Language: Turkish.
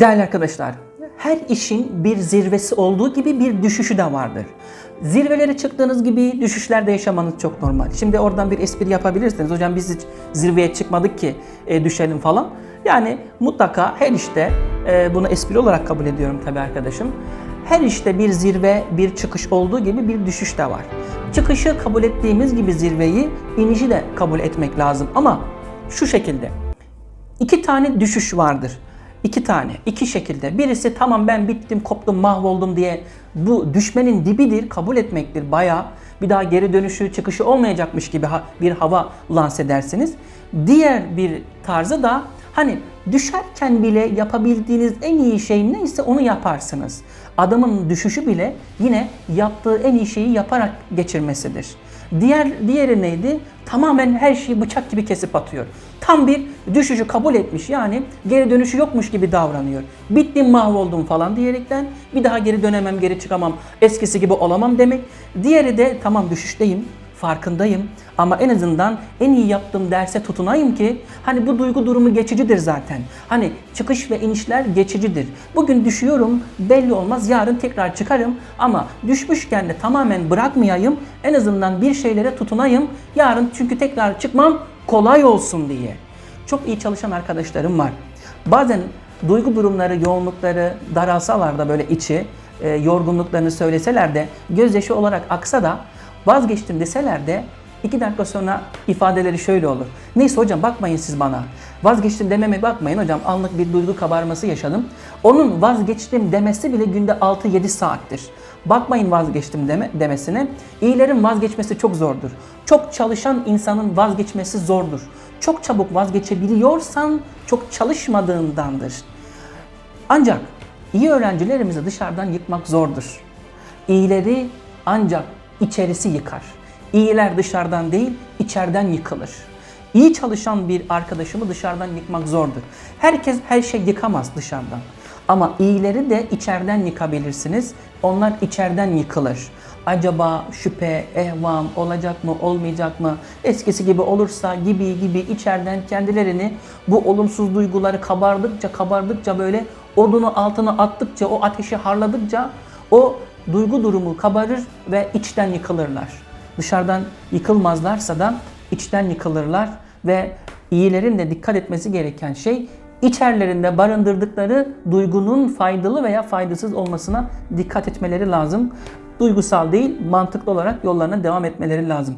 Değerli arkadaşlar, her işin bir zirvesi olduğu gibi bir düşüşü de vardır. Zirvelere çıktığınız gibi düşüşlerde yaşamanız çok normal. Şimdi oradan bir espri yapabilirsiniz. Hocam biz hiç zirveye çıkmadık ki e, düşelim falan. Yani mutlaka her işte, e, bunu espri olarak kabul ediyorum tabii arkadaşım. Her işte bir zirve, bir çıkış olduğu gibi bir düşüş de var. Çıkışı kabul ettiğimiz gibi zirveyi, inişi de kabul etmek lazım. Ama şu şekilde. İki tane düşüş vardır. İki tane, iki şekilde. Birisi tamam ben bittim, koptum, mahvoldum diye bu düşmenin dibidir, kabul etmektir bayağı. Bir daha geri dönüşü, çıkışı olmayacakmış gibi bir hava lanse edersiniz. Diğer bir tarzı da hani düşerken bile yapabildiğiniz en iyi şey neyse onu yaparsınız. Adamın düşüşü bile yine yaptığı en iyi şeyi yaparak geçirmesidir. Diğer diğeri neydi? Tamamen her şeyi bıçak gibi kesip atıyor. Tam bir düşüşü kabul etmiş yani geri dönüşü yokmuş gibi davranıyor. Bittim mahvoldum falan diyerekten bir daha geri dönemem, geri çıkamam, eskisi gibi olamam demek. Diğeri de tamam düşüşteyim, farkındayım ama en azından en iyi yaptığım derse tutunayım ki hani bu duygu durumu geçicidir zaten. Hani çıkış ve inişler geçicidir. Bugün düşüyorum belli olmaz yarın tekrar çıkarım ama düşmüşken de tamamen bırakmayayım en azından bir şeylere tutunayım yarın çünkü tekrar çıkmam kolay olsun diye. Çok iyi çalışan arkadaşlarım var. Bazen duygu durumları, yoğunlukları daralsalar da böyle içi, e, yorgunluklarını söyleseler de gözyaşı olarak aksa da vazgeçtim deseler de iki dakika sonra ifadeleri şöyle olur. Neyse hocam bakmayın siz bana. Vazgeçtim dememe bakmayın hocam anlık bir duygu kabarması yaşadım. Onun vazgeçtim demesi bile günde 6-7 saattir. Bakmayın vazgeçtim deme, demesine. İyilerin vazgeçmesi çok zordur. Çok çalışan insanın vazgeçmesi zordur. Çok çabuk vazgeçebiliyorsan çok çalışmadığındandır. Ancak iyi öğrencilerimizi dışarıdan yıkmak zordur. İyileri ancak içerisi yıkar. İyiler dışarıdan değil, içeriden yıkılır. İyi çalışan bir arkadaşımı dışarıdan yıkmak zordur. Herkes her şey yıkamaz dışarıdan. Ama iyileri de içeriden yıkabilirsiniz. Onlar içeriden yıkılır. Acaba şüphe, ehvam olacak mı, olmayacak mı? Eskisi gibi olursa gibi gibi içeriden kendilerini bu olumsuz duyguları kabardıkça kabardıkça böyle odunu altına attıkça, o ateşi harladıkça o duygu durumu kabarır ve içten yıkılırlar. Dışarıdan yıkılmazlarsa da içten yıkılırlar ve iyilerin de dikkat etmesi gereken şey içerlerinde barındırdıkları duygunun faydalı veya faydasız olmasına dikkat etmeleri lazım. Duygusal değil, mantıklı olarak yollarına devam etmeleri lazım.